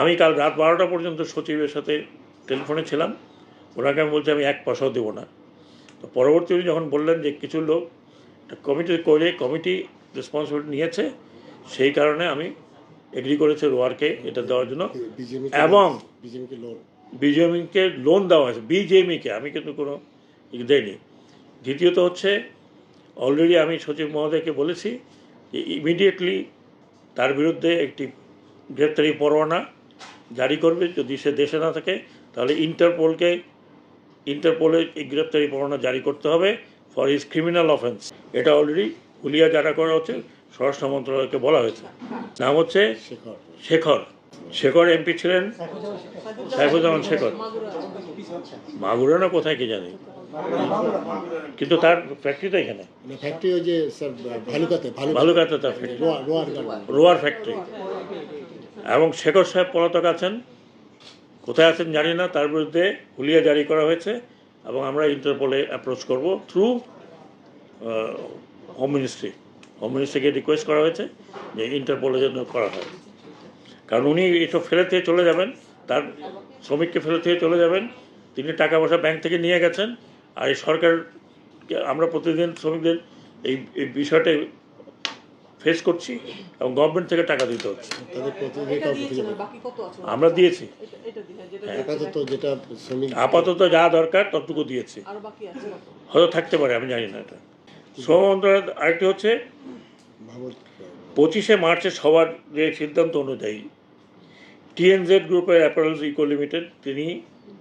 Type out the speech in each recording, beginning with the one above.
আমি কাল রাত বারোটা পর্যন্ত সচিবের সাথে টেলিফোনে ছিলাম। ওনাকে আমি বলছি আমি এক পয়সাও দেবো না। তো পরবর্তী যখন বললেন যে কিছু লোক কমিটি করে কমিটি রেসপন্সিবিলিটি নিয়েছে সেই কারণে আমি এগ্রি করেছি রোয়ারকে এটা দেওয়ার জন্য। এবং বিজেপিকে লোন দেওয়া হয়েছে বিজেপিকে। আমি কিন্তু কোনো ই দেইনি। দ্বিতীয়ত হচ্ছে অলরেডি আমি সচিব মহোদয়কে বলেছি যে ইমিডিয়েটলি তার বিরুদ্ধে একটি গ্রেপ্তারি পরোয়ানা জারি করবে। যদি সে দেশে না থাকে তাহলে ইন্টারপোলকে ইন্টারপোলে এই গ্রেপ্তারি পরোয়ানা জারি করতে হবে ফর ইজ ক্রিমিনাল অফেন্স এটা অলরেডি হুলিয়া যারা করা হচ্ছে স্বরাষ্ট্র মন্ত্রণালয়কে বলা হয়েছে। নাম হচ্ছে শেখর। শেখর। শেখর এমপি ছিলেন? সাইফুজ্জামান শেখর। মাগুরা না কোথায় কি জানি? কিন্তু তার ফ্যাক্টরি তো এখানে। মানে ফ্যাক্টরি ওই যে ভালুকাতে ভালুকাতে। তার ফ্যাক্টরি রোয়ার ফ্যাক্টরি এবং শেখর সাহেব পলাতক আছেন। কোথায় আছেন জানি না, তার বিরুদ্ধে হুলিয়া জারি করা হয়েছে এবং আমরা ইন্টারপোলে অ্যাপ্রোচ করব থ্রু হোম মিনিস্ট্রি হোম মিনিস্ট্রিকে রিকোয়েস্ট করা হয়েছে যে ইন্টারপোলের জন্য করা হয়। কারণ উনি এসব ফেলে থেকে চলে যাবেন, তার শ্রমিককে ফেলে থেকে চলে যাবেন, তিনি টাকা পয়সা ব্যাংক থেকে নিয়ে গেছেন, আর এই সরকার আমরা প্রতিদিন শ্রমিকদের এই এই বিষয়টা ফেস করছি এবং গভর্নমেন্ট থেকে টাকা দিতে হচ্ছে। এটা আমরা দিয়েছি। এটা এটা দিয়ে হ্যাঁ, যেটা আপাতত যেটা শ্রমিক আপাতত যা দরকার ততটুকু দিয়েছি। আরও বাকি আছে হয়তো থাকতে পারে আমি জানি না এটা। শ্রম মন্ত্রণালয় আরেকটি হচ্ছে পঁচিশে মার্চের সবার যে সিদ্ধান্ত অনুযায়ী টিএনজেড গ্রুপের অ্যাপারেলস ইকো লিমিটেড তিনি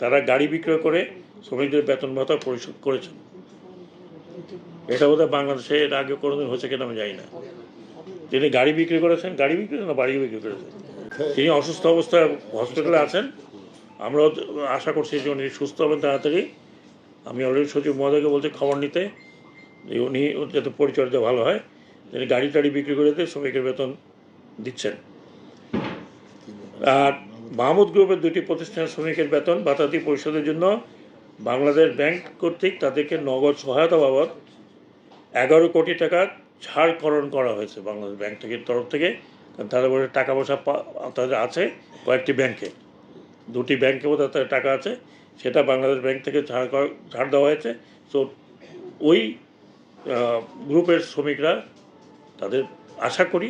তারা গাড়ি বিক্রয় করে শ্রমিকদের বেতন ভাতা পরিশোধ করেছেন। এটা বোধহয় বাংলাদেশে এর আগে কোনোদিন হয়েছে কিনা আমি জানি না। তিনি গাড়ি বিক্রি করেছেন। গাড়ি বিক্রি না, বাড়ি বিক্রি করেছেন? তিনি অসুস্থ অবস্থায় হসপিটালে আছেন। আমরাও আশা করছি যে উনি সুস্থ হবেন তাড়াতাড়ি। আমি অলরেডি সচিব মহোদয়কে বলছি, খবর নিতে। উনি, যাতে পরিচর্যা ভালো হয়। তিনি গাড়ি টাড়ি বিক্রি করে দিয়ে শ্রমিকের বেতন দিচ্ছেন। আর মাহমুদ গ্রুপের দুটি প্রতিষ্ঠানের শ্রমিকের বেতন ভাতাদি পরিশোধের জন্য বাংলাদেশ ব্যাংক কর্তৃক তাদেরকে নগদ সহায়তা বাবদ এগারো কোটি টাকা ছাড়করণ করা হয়েছে বাংলাদেশ ব্যাংক থেকে তরফ থেকে। তাদের বলে টাকা পয়সা তাদের আছে কয়েকটি ব্যাংকে। দুটি ব্যাংকে বোধহয় তাদের টাকা আছে। সেটা বাংলাদেশ ব্যাংক থেকে ছাড় ছাড় দেওয়া হয়েছে। তো ওই গ্রুপের শ্রমিকরা তাদের আশা করি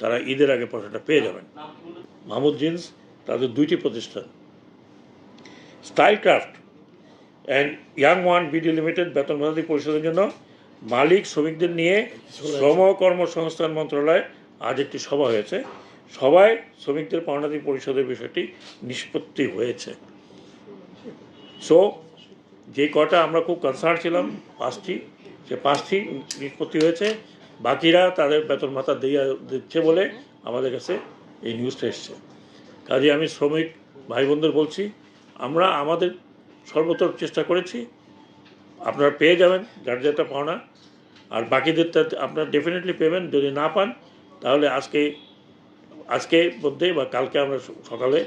তারা ঈদের আগে পয়সাটা পেয়ে যাবেন। মাহমুদ জিন্স তাদের দুইটি প্রতিষ্ঠান। Style craft and young one BD limited বেতন ভাতাদি পরিশোধের জন্য মালিক, শ্রমিকদের নিয়ে শ্রম কর্মসংস্থান মন্ত্রণালয়ে আজ একটি সভা হয়েছে। সবাই শ্রমিকদের পাওনাদি পরিষদের বিষয়টি নিষ্পত্তি হয়েছে। সো যে কটা আমরা খুব কনসার্ন ছিলাম, পাঁচটি সে পাঁচটি নিষ্পত্তি হয়েছে, বাকিরা তাদের বেতন ভাতা দিয়ে, দিচ্ছে বলে আমাদের কাছে এই নিউজটা এসছে। কাজে আমি শ্রমিক ভাই বলছি, আমরা আমাদের সর্বতর চেষ্টা করেছি আপনারা পেয়ে যাবেন যার যেটা পাওনা। আর বাকিদেরটা আপনারা ডেফিনেটলি পেবেন যদি না পান তাহলে আজকে আজকে মধ্যে বা কালকে আমরা সকালে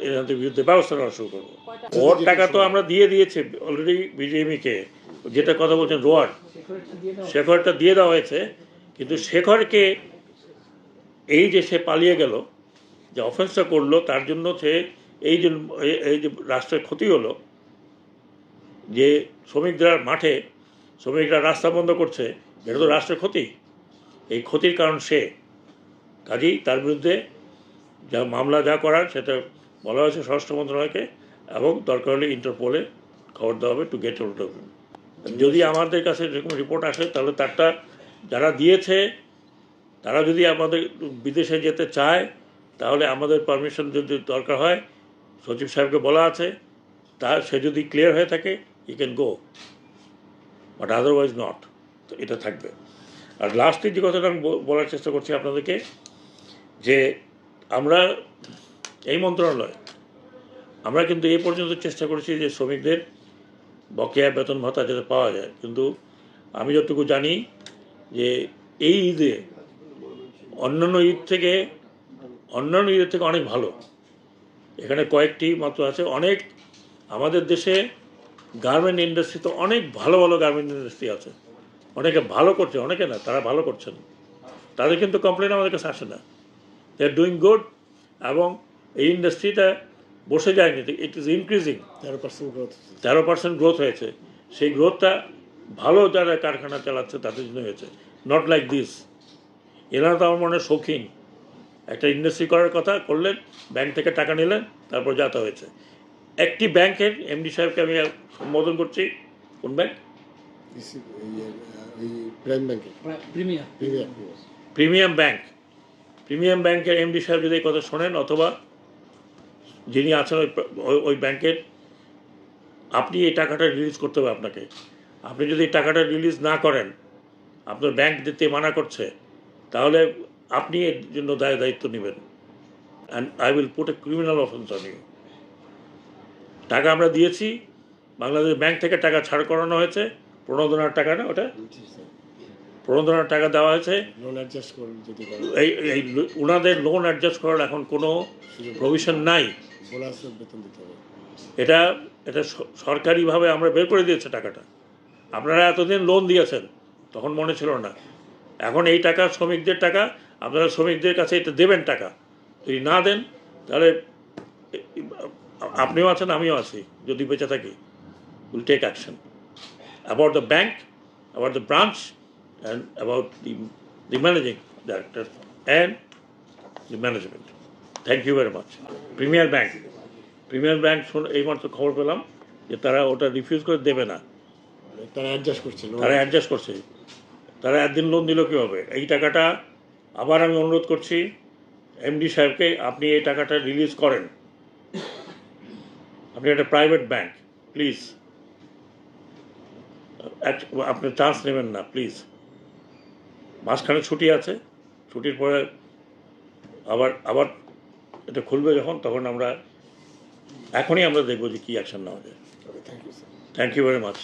এনাদের বিরুদ্ধে ব্যবস্থা নেওয়া শুরু করব। ওর টাকা তো আমরা দিয়ে দিয়েছি অলরেডি বিজেপিকে। যেটা কথা বলছেন রোয়ার। শেখরটা দিয়ে দেওয়া হয়েছে কিন্তু শেখরকে এই যে সে পালিয়ে গেল যে অফেন্সটা করল তার জন্য সে এই যে এই- এই যে রাষ্ট্রের ক্ষতি হলো যে শ্রমিকরা মাঠে শ্রমিকরা রাস্তা বন্ধ করছে, এটা তো রাষ্ট্রের ক্ষতি। এই ক্ষতির কারণ সে। কাজেই তার বিরুদ্ধে যা মামলা যা করার, সেটা বলা হয়েছে স্বরাষ্ট্র মন্ত্রণালয়কে এবং দরকার হলে ইন্টারপোলে খবর দেওয়া হবে টু গেট আউট অফ যদি আমাদের কাছে এরকম রিপোর্ট আসে, তাহলে তারটা যারা দিয়েছে, তারা যদি আমাদের বিদেশে যেতে চায়, তাহলে আমাদের পারমিশন যদি দরকার হয়, সচিব সাহেবকে বলা আছে, তা সে যদি ক্লিয়ার হয়ে থাকে ই can go but otherwise not তো এটা থাকবে। আর লাস্টে যে কথাটা আমি বলার চেষ্টা করছি আপনাদেরকে, যে আমরা এই মন্ত্রণালয়, আমরা কিন্তু এই পর্যন্ত চেষ্টা করেছি যে শ্রমিকদের বকেয়া বেতন ভাতা যাতে পাওয়া যায়। কিন্তু আমি যতটুকু জানি যে এই ঈদে অন্যান্য ঈদ থেকে, অন্যান্য ঈদের থেকে অনেক ভালো। এখানে কয়েকটি মাত্র আছে। অনেক আমাদের দেশে গার্মেন্ট ইন্ডাস্ট্রিতে অনেক ভালো ভালো গার্মেন্ট ইন্ডাস্ট্রি আছে। অনেকে ভালো করছে অনেকে না তারা ভালো করছেন। তাদের কিন্তু কমপ্লেন আমাদের কাছে আসে না। দে আর ডুইং গুড এবং এই ইন্ডাস্ট্রিটা বসে যায়নি। ইট ইজ ইনক্রিজিং তেরো পার্সেন্ট গ্রোথ তেরো পার্সেন্ট গ্রোথ হয়েছে। সেই গ্রোথটা ভালো যারা কারখানা চালাচ্ছে তাদের জন্য হয়েছে। নট লাইক দিস এনারা তো আমার মনে হয় শৌখিন। একটা ইন্ডাস্ট্রি করার কথা করলেন ব্যাংক থেকে টাকা নিলেন তারপর যাতা হয়েছে। একটি ব্যাংকের এমডি সাহেবকে আমি সম্বোধন করছি। কোন ব্যাংক? প্রিমিয়াম। ব্যাংক। প্রিমিয়াম ব্যাংকের এমডি সাহেব যদি এই কথা শোনেন অথবা যিনি আছেন ওই ওই- ওই ব্যাংকের আপনি এই টাকাটা রিলিজ করতে হবে আপনাকে। আপনি যদি এই টাকাটা রিলিজ না করেন আপনার ব্যাংক দিতে মানা করছে তাহলে আপনি এর জন্য দায় দায়িত্ব নেবেন। And I will put a criminal offence on you টাকা আমরা দিয়েছি। বাংলাদেশ ব্যাংক থেকে টাকা ছাড় করানো হয়েছে। প্রণোদনার টাকা না ওটা? প্রণোদনার টাকা দেওয়া হয়েছে। লোন অ্যাডজাস্ট করুন যদি এই এই ওনাদের লোন অ্যাডজাস্ট করার এখন কোনো প্রভিশন নাই। বোনাসের বেতন দিতে হবে। এটা এটা সরকারিভাবে আমরা বের করে দিয়েছে টাকাটা। আপনারা এতদিন লোন দিয়েছেন তখন মনে ছিল না। এখন এই টাকা শ্রমিকদের টাকা আপনারা শ্রমিকদের কাছে এটা দেবেন টাকা। যদি না দেন তাহলে আপনিও আছেন আমিও আছি। যদি বেঁচে থাকি will take action about the bank about the branch and about the the managing director and the management thank you very much premier bank premier শুন এইমাত্র খবর পেলাম যে তারা ওটা রিফিউজ করে দেবে না। তারা অ্যাডজাস্ট করছে তারা অ্যাডজাস্ট করছে। তারা একদিন লোন দিল কীভাবে? এই টাকাটা আবার আমি অনুরোধ করছি এমডি সাহেবকে আপনি এই টাকাটা রিলিজ করেন। আপনি একটা প্রাইভেট ব্যাংক প্লিজ আপনি চান্স নেবেন না প্লিজ মাঝখানে ছুটি আছে ছুটির পরে আবার আবার এটা খুলবে যখন তখন আমরা এখনই আমরা দেখব যে কী অ্যাকশন নেওয়া যায়। Thank you sir thank you very much